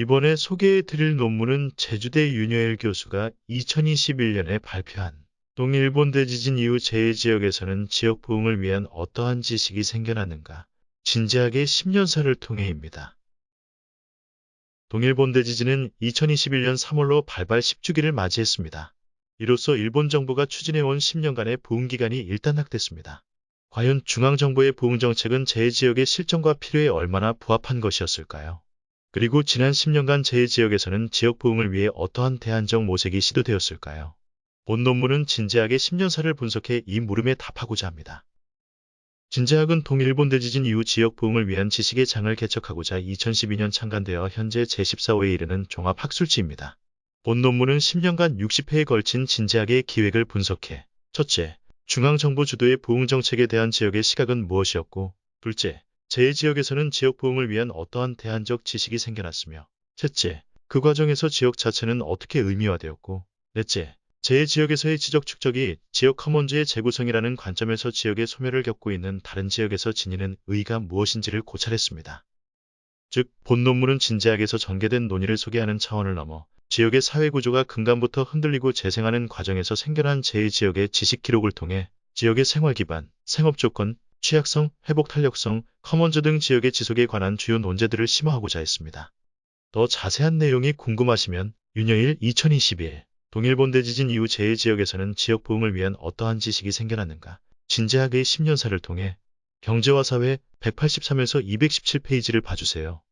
이번에 소개해 드릴 논문은 제주대 윤여일 교수가 2021년에 발표한 동일본 대지진 이후 재해 지역에서는 지역 부흥을 위한 어떠한 지식이 생겨났는가 진지하게 10년사를 통해입니다. 동일본 대지진은 2021년 3월로 발발 10주기를 맞이했습니다. 이로써 일본 정부가 추진해온 10년간의 부흥기간이 일단락됐습니다. 과연 중앙정부의 부흥정책은 재해지역의 실정과 필요에 얼마나 부합한 것이었을까요? 그리고 지난 10년간 재해지역에서는 지역 부흥을 위해 어떠한 대안적 모색이 시도되었을까요? 본 논문은 진지하게 10년사를 분석해 이 물음에 답하고자 합니다. 진지학은 동일본 대지진 이후 지역 부흥을 위한 지식의 장을 개척하고자 2012년 창간되어 현재 제14호에 이르는 종합학술지입니다. 본 논문은 10년간 60회에 걸친 진지학의 기획을 분석해 첫째, 중앙정부 주도의 부흥정책에 대한 지역의 시각은 무엇이었고 둘째, 재해지역에서는 지역 부흥을 위한 어떠한 대안적 지식이 생겨났으며 셋째, 그 과정에서 지역 자체는 어떻게 의미화되었고 넷째, 재해지역에서의 지적 축적이 지역 커먼즈의 재구성이라는 관점에서 지역의 소멸을 겪고 있는 다른 지역에서 지니는 의의가 무엇인지를 고찰했습니다. 즉, 본 논문은 진지학에서 전개된 논의를 소개하는 차원을 넘어 지역의 사회구조가 근간부터 흔들리고 재생하는 과정에서 생겨난 재해지역의 지식 기록을 통해 지역의 생활 기반, 생업 조건, 취약성, 회복 탄력성, 커먼즈 등 지역의 지속에 관한 주요 논제들을 심화하고자 했습니다. 더 자세한 내용이 궁금하시면 윤여일 2021 동일본 대 지진 이후 재해지역에서는 지역 부흥을 위한 어떠한 지식이 생겨났는가 진지하게의 10년사를 통해 경제와 사회 183에서 217페이지를 봐주세요.